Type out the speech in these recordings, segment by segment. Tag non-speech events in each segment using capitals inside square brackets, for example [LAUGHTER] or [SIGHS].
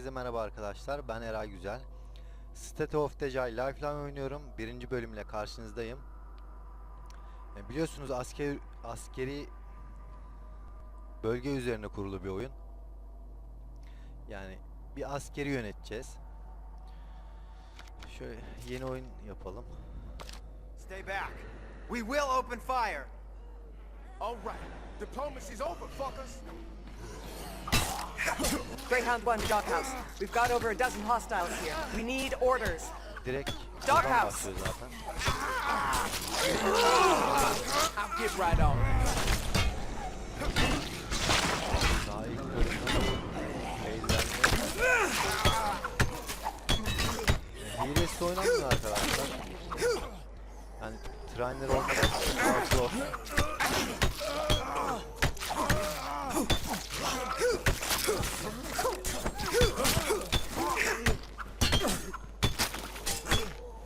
Herkese merhaba arkadaşlar. Ben Eray Güzel. State of Decay Lifeline oynuyorum. Birinci bölümle karşınızdayım. E, biliyorsunuz asker askeri bölge üzerine kurulu bir oyun. Yani bir askeri yöneteceğiz. Şöyle yeni oyun yapalım. Stay back. We will open fire. All right. Diplomacy's over, fuckers. Greyhound 1 to Doghouse. We've got over a dozen hostiles here. We need orders. Direkt Doghouse. buradan başlıyor zaten. I'll get right on. Daha ilk bölümden eğlenme. Hilesi oynanmıyor arkadaşlar. Yani trainer olmadan.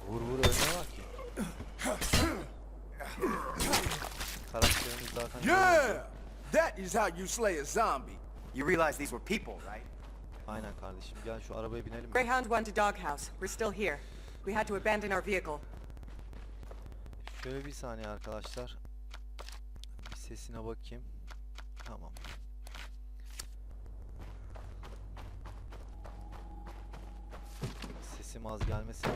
Vur vur ölmeye bak ki. Karakterimiz zaten Yeah! That is how you slay a zombie. You realize these were people, right? Aynen kardeşim gel şu arabaya binelim. Greyhound 1 to Doghouse. We're still here. We had to abandon our vehicle. Şöyle bir saniye arkadaşlar. Bir sesine bakayım. Tamam. Sesim az gelmesin.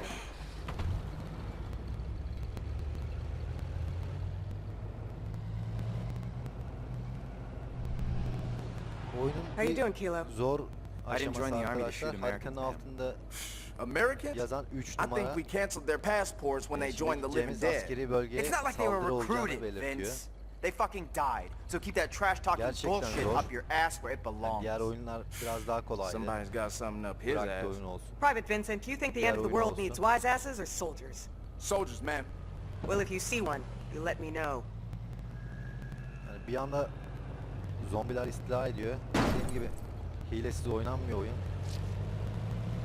Oyunun How you bir doing, Kilo? zor I didn't join aşaması the army to shoot arkadaşlar. Haritanın altında [SIGHS] Americans? yazan 3 I numara. think we canceled their passports when they joined the living dead. It's not like they were recruited. Vince. They fucking died. So keep that trash talking Gerçekten bullshit zor. up your ass where it belongs. Diğer oyunlar biraz daha kolaydı. Somebody's got something up his ass. oyun olsun. Private Vincent, do you think the end of the Diğer oyun world needs olsun. wise asses or soldiers? Soldiers, man. Well, if you see one, you let me know. Yani bir anda zombiler istila ediyor. Dediğim gibi hilesiz oynanmıyor oyun.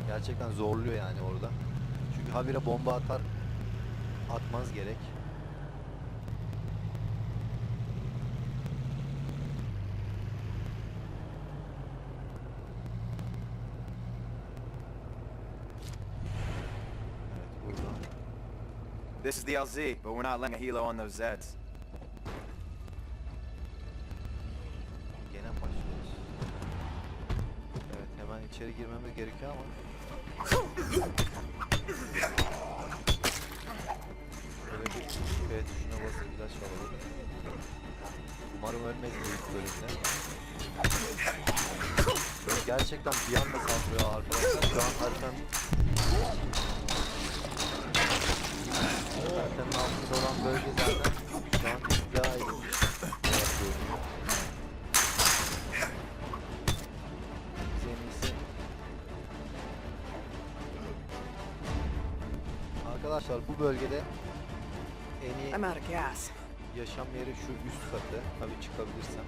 Gerçekten zorluyor yani orada. Çünkü habire bomba atar atmanız gerek. Evet burada. This is the LZ, but we're not letting a helo on those Zeds. Gene başlıyoruz? Evet hemen içeri girmemiz gerekiyor ama. Şöyle bir B tuşuna basıp ilaç alalım. Umarım ölmeyiz bu ilk bölümde. Gerçekten bir anda saldırıyor arkadaşlar. Şu an haritanın haritanın altında olan bölge zaten şu an en iyisi Arkadaşlar bu bölgede en iyi yaşam yeri şu üst katı. Tabii çıkabilirsem.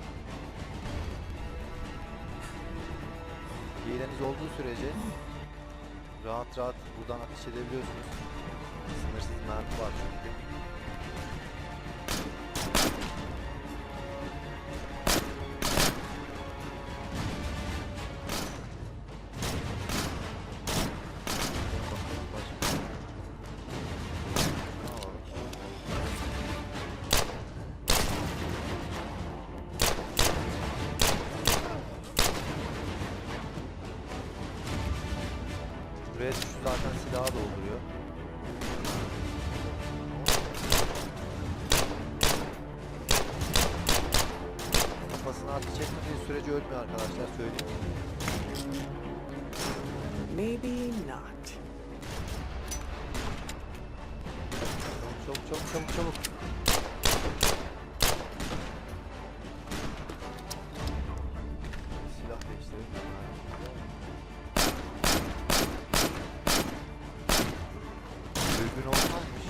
Hileniz olduğu sürece rahat rahat buradan ateş edebiliyorsunuz. Mas de nada, claro, Çabuk çabuk. Silah değiştirelim. Dürbün olmazmış.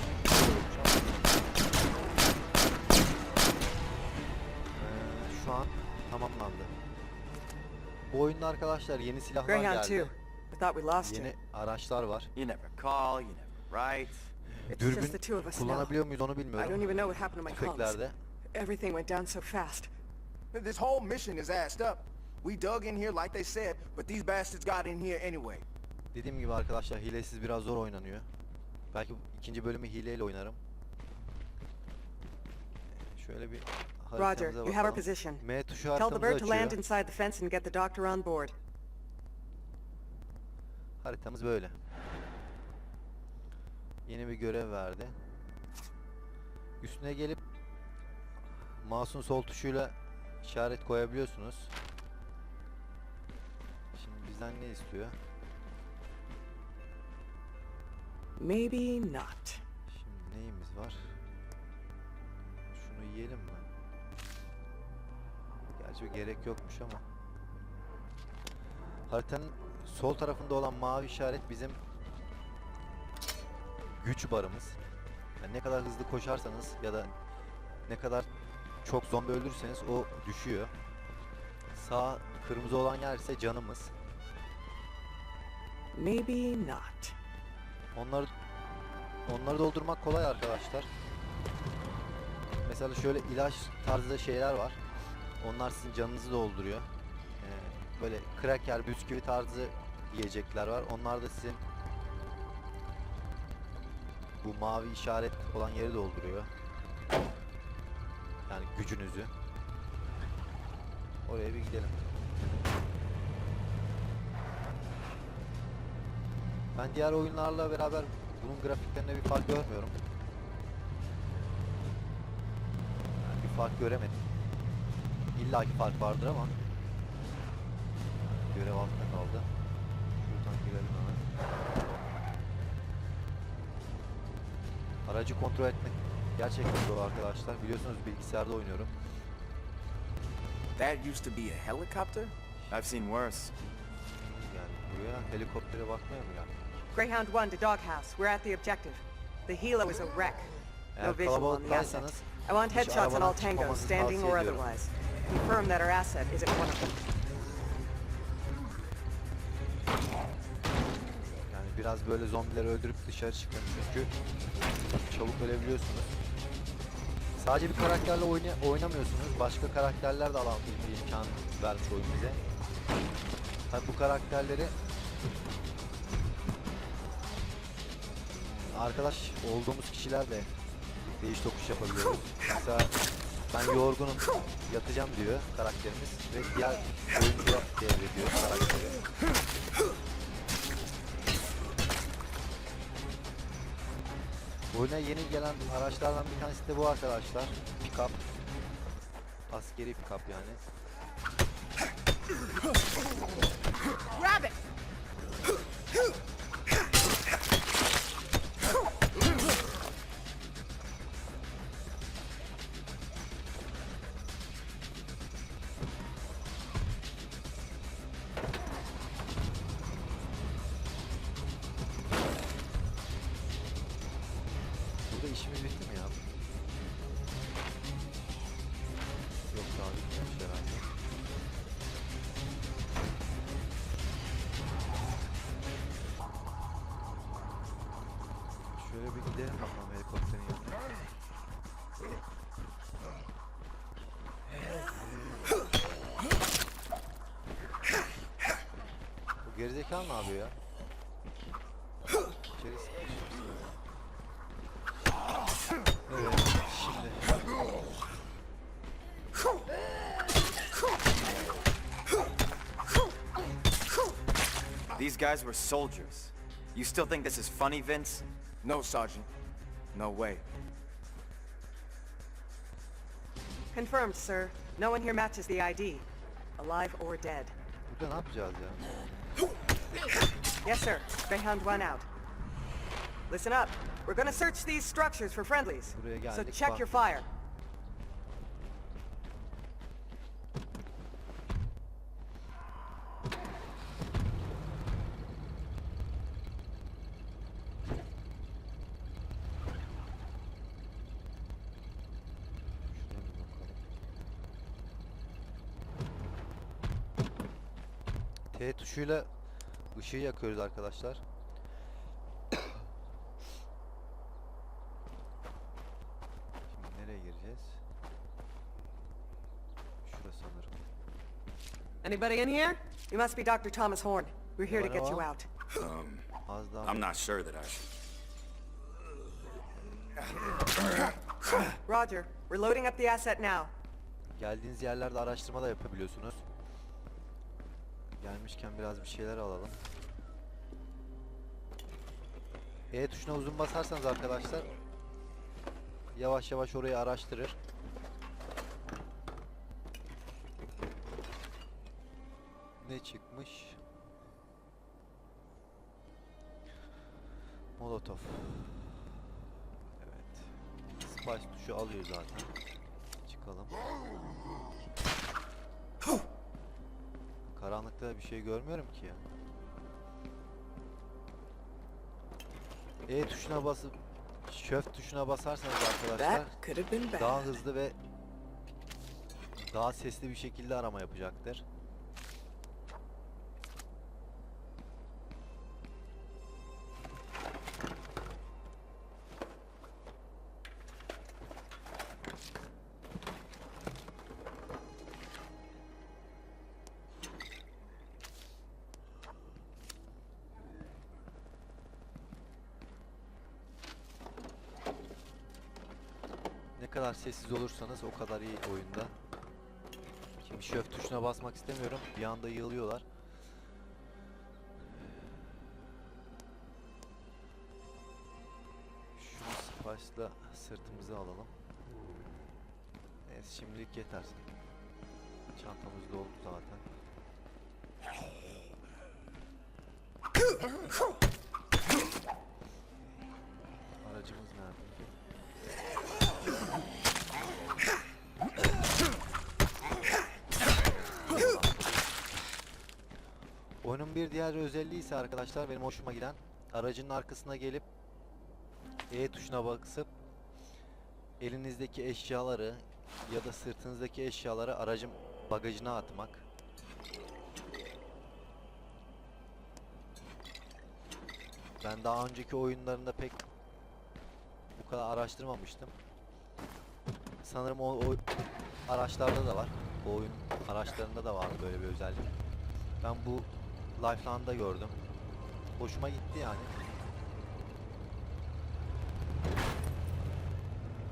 Ee, şu an tamamlandı. Bu oyunda arkadaşlar yeni silahlar Greyhound 2. geldi. I thought we lost Yeni araçlar var. You never call, you never write. It's just the Dürbün two of us now. kullanabiliyor muyuz onu I don't bilmiyorum. even know what happened to my comms. Tüfeklerde. Everything went down so fast. This whole mission is assed up. We dug in here like they said, but these bastards got in here anyway. Dediğim gibi arkadaşlar hilesiz biraz zor oynanıyor. Belki ikinci bölümü hileyle oynarım. Şöyle bir Roger, you have our position. M tuşu Tell the bird to land inside the fence and get the doctor on board. Haritamız böyle. Yeni bir görev verdi. Üstüne gelip mouse'un sol tuşuyla işaret koyabiliyorsunuz. Şimdi bizden ne istiyor? Maybe not. Şimdi neyimiz var? Şunu yiyelim mi? Gerçi gerek yokmuş ama. Haritanın sol tarafında olan mavi işaret bizim güç barımız. Yani ne kadar hızlı koşarsanız ya da ne kadar çok zombi öldürürseniz o düşüyor. Sağ kırmızı olan yer ise canımız. Maybe not. Onları onları doldurmak kolay arkadaşlar. Mesela şöyle ilaç tarzı şeyler var. Onlar sizin canınızı dolduruyor. Ee, böyle kraker, bisküvi tarzı yiyecekler var. Onlar da sizin bu mavi işaret olan yeri dolduruyor. Yani gücünüzü. Oraya bir gidelim. Ben diğer oyunlarla beraber bunun grafiklerinde bir fark görmüyorum. Yani bir fark göremedim. İlla ki fark vardır ama görev altında kaldı. Aracı kontrol etmek gerçekten zor arkadaşlar. Biliyorsunuz bilgisayarda oynuyorum. That used to be a helicopter? I've seen worse. Yani buraya helikoptere bakmaya mı geldik? Greyhound 1 to Doghouse. We're at the objective. The helo is a wreck. No visual on the asset. I want headshots on all tangos, standing or otherwise. Confirm that our asset isn't one of them. Biraz böyle zombileri öldürüp dışarı çıkın çünkü çabuk ölebiliyorsunuz. Sadece bir karakterle oyna- oynamıyorsunuz. Başka karakterler de alan bir imkan vermiş oyun bize. Tabi bu karakterleri arkadaş olduğumuz kişilerle değiş tokuş yapabiliyoruz. Mesela ben yorgunum yatacağım diyor karakterimiz ve diğer oyuncuya devrediyor karakteri. Oyuna yeni gelen araçlardan bir tanesi de bu arkadaşlar. Pickup. Askeri pickup yani. Grab it! Gerizekalı ne yapıyor ya? İçeri sıkıştırsın. Evet, şimdi These guys were soldiers. You still think this is funny, Vince? No, Sergeant. No way. Confirmed, sir. No one here matches the ID. Alive or dead. burada ne yapacağız ya? Yes, sir. Greyhound 1 out. Listen up. We're gonna search these structures for friendlies. So check your fire. T tuşuyla ışığı yakıyoruz arkadaşlar. Şimdi nereye gireceğiz? Şurası sanırım. Anybody in here? You must be Dr. Thomas Horn. We're here to get you out. Daha. I'm not sure that I should. Roger. We're loading up the asset now. Geldiğiniz yerlerde araştırma da yapabiliyorsunuz. Gelmişken biraz bir şeyler alalım. E tuşuna uzun basarsanız arkadaşlar yavaş yavaş orayı araştırır. Ne çıkmış? Molotov. Evet. Spice tuşu alıyor zaten. Çıkalım. Karanlıkta bir şey görmüyorum ki ya. E tuşuna basıp şöf tuşuna basarsanız arkadaşlar daha hızlı ve daha sesli bir şekilde arama yapacaktır. Kadar sessiz olursanız o kadar iyi oyunda. Şimdi şöf tuşuna basmak istemiyorum. Bir anda yığılıyorlar. Şunu Spice'la sırtımıza alalım. Neyse şimdilik yeter. Çantamız doldu zaten. Aracımız nerede? Oyunun bir diğer özelliği ise arkadaşlar benim hoşuma giden aracın arkasına gelip E tuşuna basıp elinizdeki eşyaları ya da sırtınızdaki eşyaları aracın bagajına atmak. Ben daha önceki oyunlarında pek bu kadar araştırmamıştım. Sanırım o, o araçlarda da var. O oyun araçlarında da var böyle bir özellik. Ben bu Lifeline'da gördüm. Hoşuma gitti yani.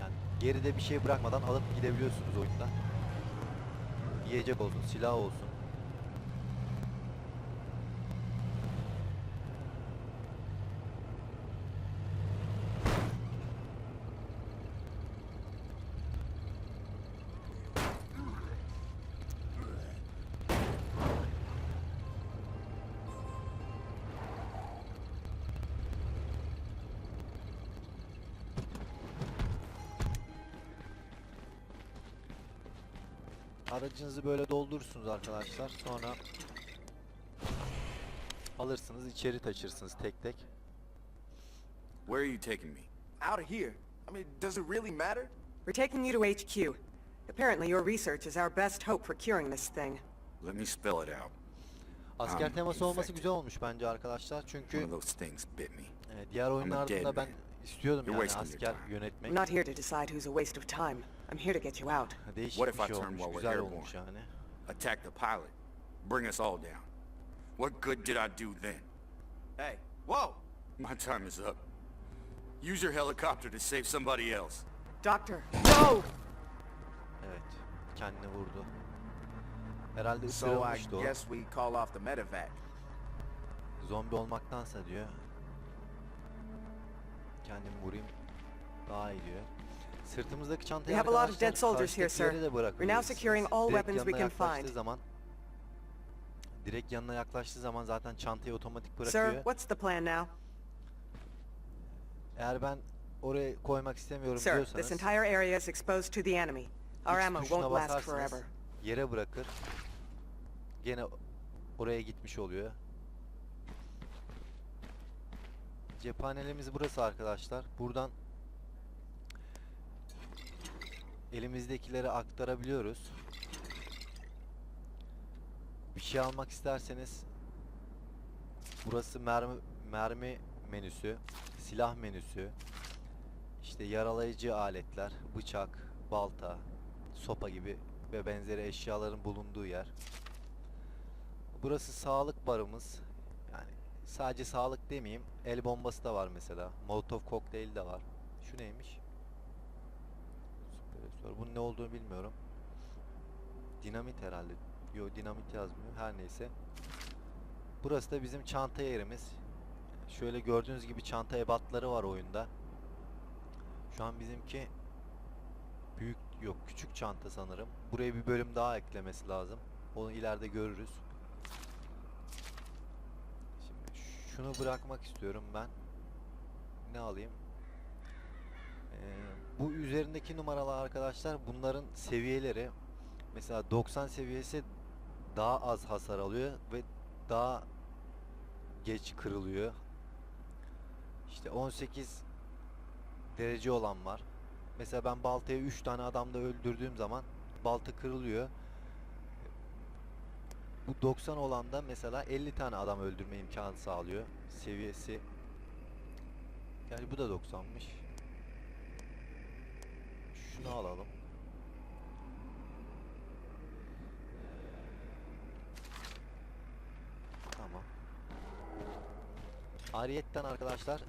Yani geride bir şey bırakmadan alıp gidebiliyorsunuz oyunda. Yiyecek olsun, silah olsun. Aracınızı böyle doldurursunuz arkadaşlar. Sonra alırsınız, içeri taşırsınız tek tek. Where are you taking me? Out of here. I mean, does it really matter? We're taking you to HQ. Apparently your research is our best hope for curing this thing. Let me spell it out. Asker I'm teması olması güzel olmuş bence arkadaşlar. Çünkü e, diğer oyunlarda da ben. İstiyordum You're yani wasting your asker time. yönetmek. I'm not here to decide who's a waste of time. I'm here to get you out. Değişik What bir if I şey turn olmuş, while we're güzel airborne? olmuş yani. Attack the pilot. Bring us all down. What good did I do then? Hey, whoa! My time is up. Use your helicopter to save somebody else. Doctor, no! Evet, kendini vurdu. Herhalde So I ısırılmıştı o. guess we call off the medevac. Zombi olmaktansa diyor. Kendimi vurayım. Daha iyi diyor. Sırtımızdaki çantayı We have a lot of arkadaşlar dead soldiers here, karşıdaki yere sir. de. We're now securing all Direkt weapons we yanına can yaklaştığı find. Zaman, direkt yanına yaklaştığı zaman zaten çantayı otomatik bırakıyor. Sir, what's the plan now? Eğer ben oraya koymak istemiyorum Sir, diyorsanız this entire area is exposed to the enemy. Our X ammo tuşuna won't last basarsınız, forever. Yere bırakır. Gene oraya gitmiş oluyor. Cephanelerimiz burası arkadaşlar. Buradan elimizdekileri aktarabiliyoruz. Bir şey almak isterseniz burası mermi mermi menüsü, silah menüsü, işte yaralayıcı aletler, bıçak, balta, sopa gibi ve benzeri eşyaların bulunduğu yer. Burası sağlık barımız. Sadece sağlık demeyeyim. El bombası da var mesela. Molotov kokteyli de var. Şu neymiş? Süperesör. Bunun ne olduğunu bilmiyorum. Dinamit herhalde. Yo dinamit yazmıyor. Her neyse. Burası da bizim çanta yerimiz. Şöyle gördüğünüz gibi çanta ebatları var oyunda. Şu an bizimki büyük yok küçük çanta sanırım. Buraya bir bölüm daha eklemesi lazım. Onu ileride görürüz. Şimdi şunu bırakmak istiyorum ben. Ne alayım? Ee, bu üzerindeki numaralar arkadaşlar bunların seviyeleri. Mesela 90 seviyesi daha az hasar alıyor ve daha geç kırılıyor. İşte 18 derece olan var. Mesela ben baltaya 3 tane adamda öldürdüğüm zaman balta kırılıyor. Bu 90 olan da mesela 50 tane adam öldürme imkanı sağlıyor. Seviyesi yani bu da 90'mış. Şunu alalım. Tamam. Ariyetten arkadaşlar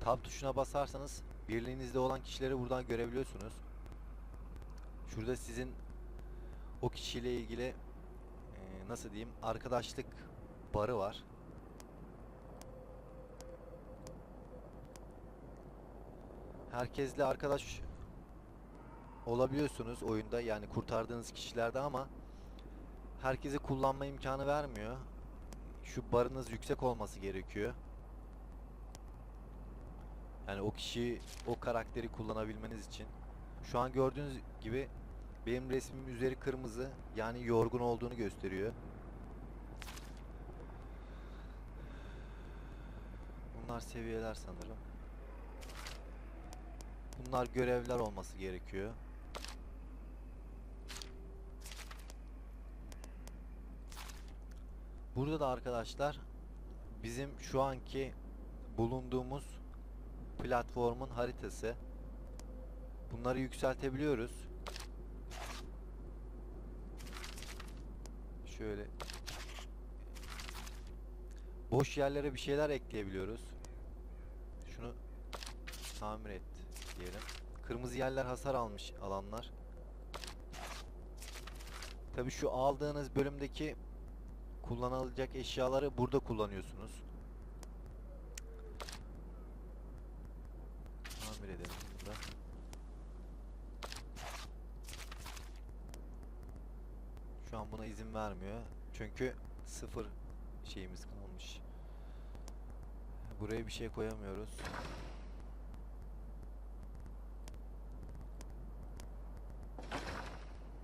tab tuşuna basarsanız birliğinizde olan kişileri buradan görebiliyorsunuz. Şurada sizin o kişiyle ilgili nasıl diyeyim arkadaşlık barı var. Herkesle arkadaş olabiliyorsunuz oyunda yani kurtardığınız kişilerde ama herkese kullanma imkanı vermiyor. Şu barınız yüksek olması gerekiyor. Yani o kişiyi, o karakteri kullanabilmeniz için. Şu an gördüğünüz gibi benim resmim üzeri kırmızı. Yani yorgun olduğunu gösteriyor. Bunlar seviyeler sanırım. Bunlar görevler olması gerekiyor. Burada da arkadaşlar bizim şu anki bulunduğumuz platformun haritası. Bunları yükseltebiliyoruz. Şöyle boş yerlere bir şeyler ekleyebiliyoruz. Şunu tamir et diyelim. Kırmızı yerler hasar almış alanlar. Tabi şu aldığınız bölümdeki kullanılacak eşyaları burada kullanıyorsunuz. Tamir edelim burada. Şu an buna izin vermiyor. Çünkü sıfır şeyimiz kalmış. Buraya bir şey koyamıyoruz.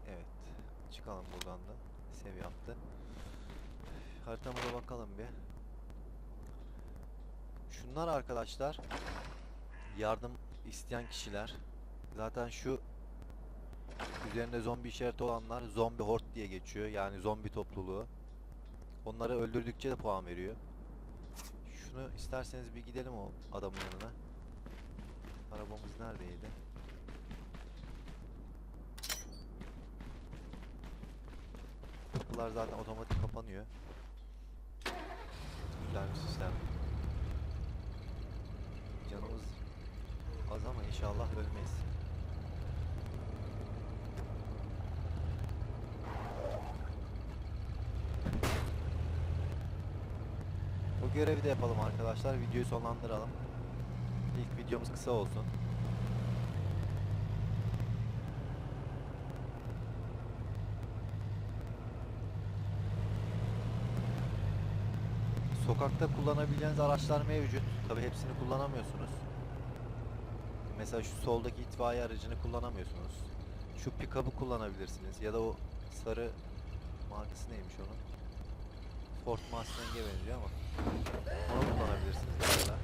Evet. Çıkalım buradan da. Seviye yaptı. Haritamıza bakalım bir. Şunlar arkadaşlar yardım isteyen kişiler. Zaten şu üzerinde zombi işareti olanlar zombi horde diye geçiyor. Yani zombi topluluğu. Onları öldürdükçe de puan veriyor. Şunu isterseniz bir gidelim o adamın yanına. Arabamız neredeydi? Kapılar zaten otomatik kapanıyor. Güzel bir sistem. Canımız az ama inşallah ölmeyiz. Bu görevi de yapalım arkadaşlar. Videoyu sonlandıralım. İlk videomuz kısa olsun. Sokakta kullanabileceğiniz araçlar mevcut. Tabi hepsini kullanamıyorsunuz. Mesela şu soldaki itfaiye aracını kullanamıyorsunuz. Şu pick-up'ı kullanabilirsiniz ya da o sarı markası neymiş onun? Ford Mustang'e benziyor ama onu kullanabilirsiniz mesela.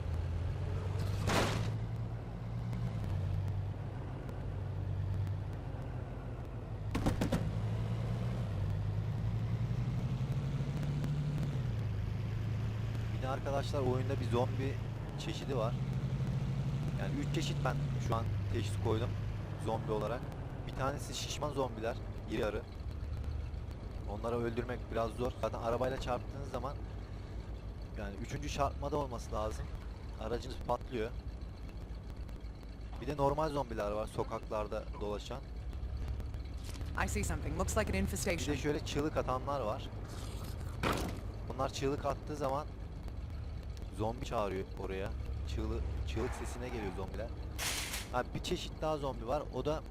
De arkadaşlar oyunda bir zombi çeşidi var. Yani 3 çeşit ben şu an teşhis koydum zombi olarak. Bir tanesi şişman zombiler, iri yarı. Onları öldürmek biraz zor. Zaten arabayla çarptığınız zaman yani üçüncü çarpmada olması lazım. Aracınız patlıyor. Bir de normal zombiler var sokaklarda dolaşan. I see something. Looks like an Bir infestation. de şöyle çığlık atanlar var. Bunlar çığlık attığı zaman zombi çağırıyor oraya. Çığlık, çığlık sesine geliyor zombiler. Ha, bir çeşit daha zombi var. O da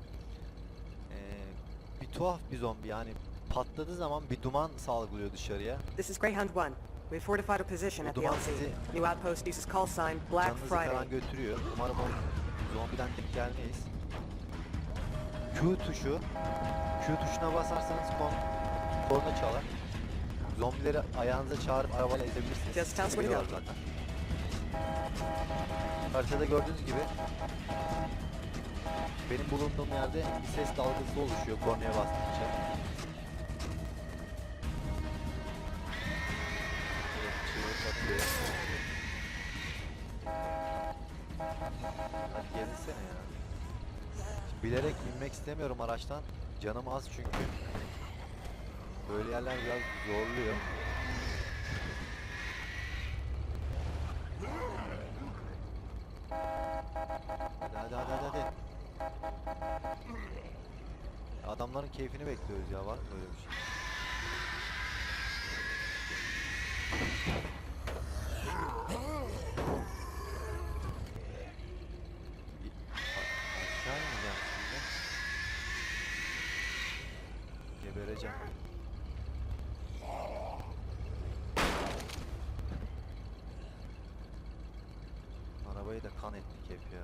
eee, bir tuhaf bir zombi yani patladığı zaman bir duman salgılıyor dışarıya. This is Greyhound 1. We've fortified a position at the Duman LZ. sizi- New outpost uses call sign Black Canınızı falan Friday. götürüyor. Umarım o zombiden tek gelmeyiz. Q tuşu. Q tuşuna basarsanız kon korna çalar. Zombileri ayağınıza çağırıp arabayla ezebilirsiniz. Just tell us where to go. zaten. Haritada gördüğünüz gibi benim bulunduğum yerde bir ses dalgası oluşuyor kornaya bastıkça. Binmek istemiyorum araçtan. Canım az çünkü. Böyle yerler biraz zorluyor. Hadi hadi hadi. hadi. Adamların keyfini bekliyoruz ya var mı böyle bir şey? Bir- a- Aşağı ineceğim şimdi. Gebereceğim. Arabayı da kan ettik hep ya.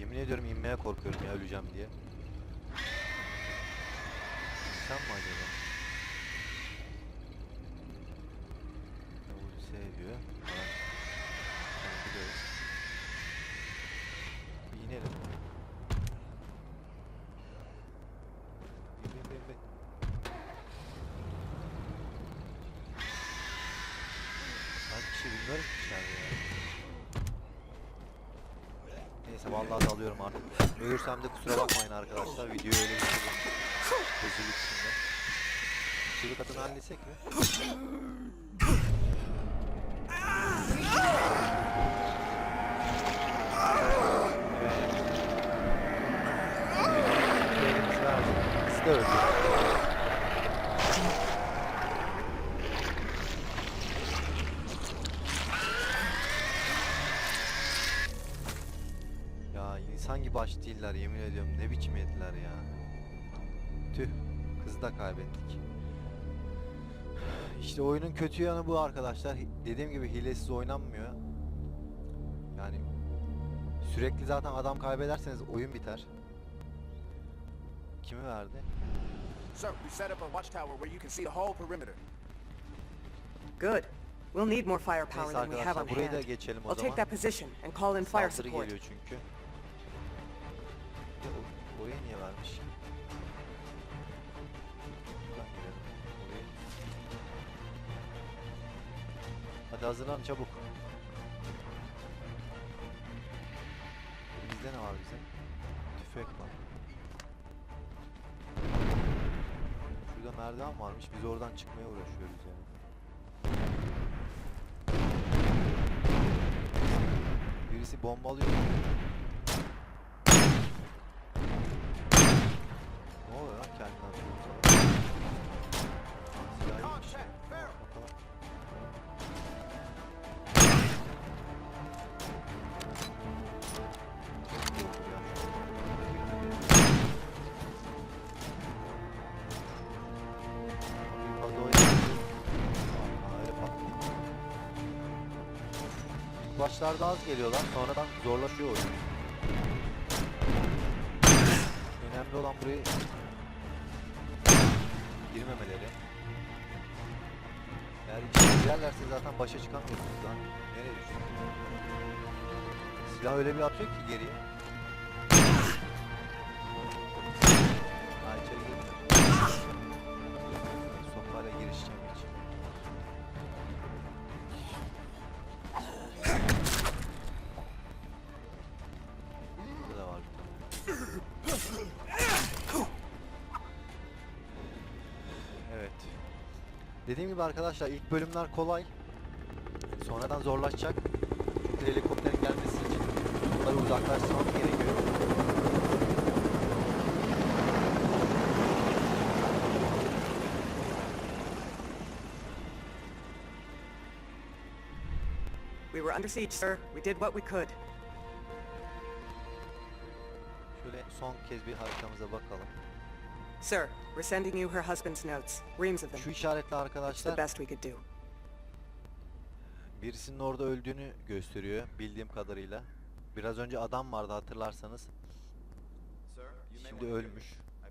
Yemin ediyorum inmeye korkuyorum ya öleceğim diye. Sen mi acaba? Ölürsem de kusura bakmayın arkadaşlar. Videoyu öyle bitirdim. Rezillik içinde. Çığlık atını halletsek mi? Elimizi verdik. İkisi de öldü. Değiller yemin ediyorum ne biçim yediler ya. Tüh kızı da kaybettik. İşte oyunun kötü yanı bu arkadaşlar. Dediğim gibi hilesiz oynanmıyor. Yani sürekli zaten adam kaybederseniz oyun biter. Kimi verdi? Sir, we set up a watchtower where you can see the whole perimeter. Good. We'll need more firepower Neyse than we have on hand. I'll take that position and call in fire Saldırı support. geliyor çünkü. Ya, o- oraya niye. Oraya. Hadi hazırlan çabuk. Bizde ne var bizim? Tüfek var. Şurada merdiven varmış. Biz oradan çıkmaya uğraşıyoruz yani. Birisi bombalıyor. Başlarda az geliyorlar, sonradan zorlaşıyor oyun. Önemli olan burayı girmemeleri. Eğer içeri girerlerse zaten başa çıkamıyorsunuz lan. Nereye düştün? Silah öyle bir atıyor ki geriye. Dediğim gibi arkadaşlar ilk bölümler kolay. Sonradan zorlaşacak. Çünkü helikopterin gelmesi için bunları uzaklaştırmam gerekiyor. We were under siege, sir. We did what we could. Şöyle son kez bir haritamıza bakalım. Sir, we're sending you her husband's notes. Reams of them. Şu işaretli It's the arkadaşlar best we could do. birisinin orada öldüğünü gösteriyor bildiğim kadarıyla. Biraz önce adam vardı hatırlarsanız. Şimdi ölmüş.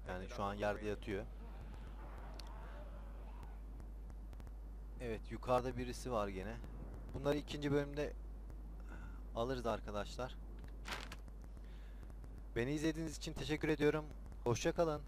Yani şu an yerde yatıyor. Evet yukarıda birisi var gene. Bunları ikinci bölümde alırız arkadaşlar. Beni izlediğiniz için teşekkür ediyorum. Hoşça kalın.